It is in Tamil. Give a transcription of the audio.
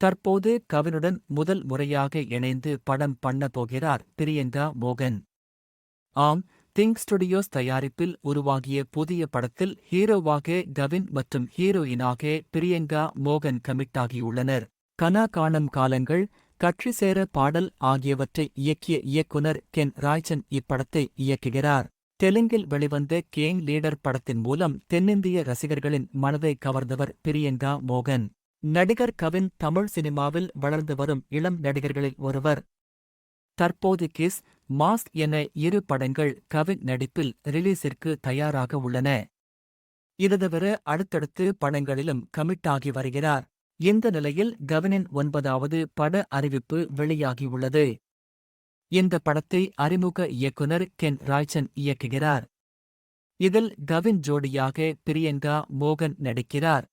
தற்போது கவினுடன் முதல் முறையாக இணைந்து படம் பண்ண போகிறார் பிரியங்கா மோகன். ஆம் திங் ஸ்டுடியோஸ் தயாரிப்பில் உருவாகிய புதிய படத்தில் ஹீரோவாக கவின் மற்றும் ஹீரோயினாக பிரியங்கா மோகன் கமிட்டாகியுள்ளனர். கனா காணும் காலங்கள் கட்சி சேர பாடல் ஆகியவற்றை இயக்கிய இயக்குனர் கென் ராய்ச்சன் இப்படத்தை இயக்குகிறார். தெலுங்கில் வெளிவந்த கேங் லீடர் படத்தின் மூலம் தென்னிந்திய ரசிகர்களின் மனதை கவர்ந்தவர் பிரியங்கா மோகன். நடிகர் கவின் தமிழ் சினிமாவில் வளர்ந்து வரும் இளம் நடிகர்களில் ஒருவர். தற்போது கிஸ் மாஸ் என இரு படங்கள் கவின் நடிப்பில் ரிலீஸிற்கு தயாராக உள்ளன. இது தவிர அடுத்தடுத்து படங்களிலும் கமிட்டாகி வருகிறார். இந்த நிலையில் கவினின் ஒன்பதாவது பட அறிவிப்பு வெளியாகியுள்ளது இந்த படத்தை அறிமுக இயக்குனர் கென் ராய்ச்சன் இயக்குகிறார். இதில் கவின் ஜோடியாக பிரியங்கா மோகன் நடிக்கிறார்.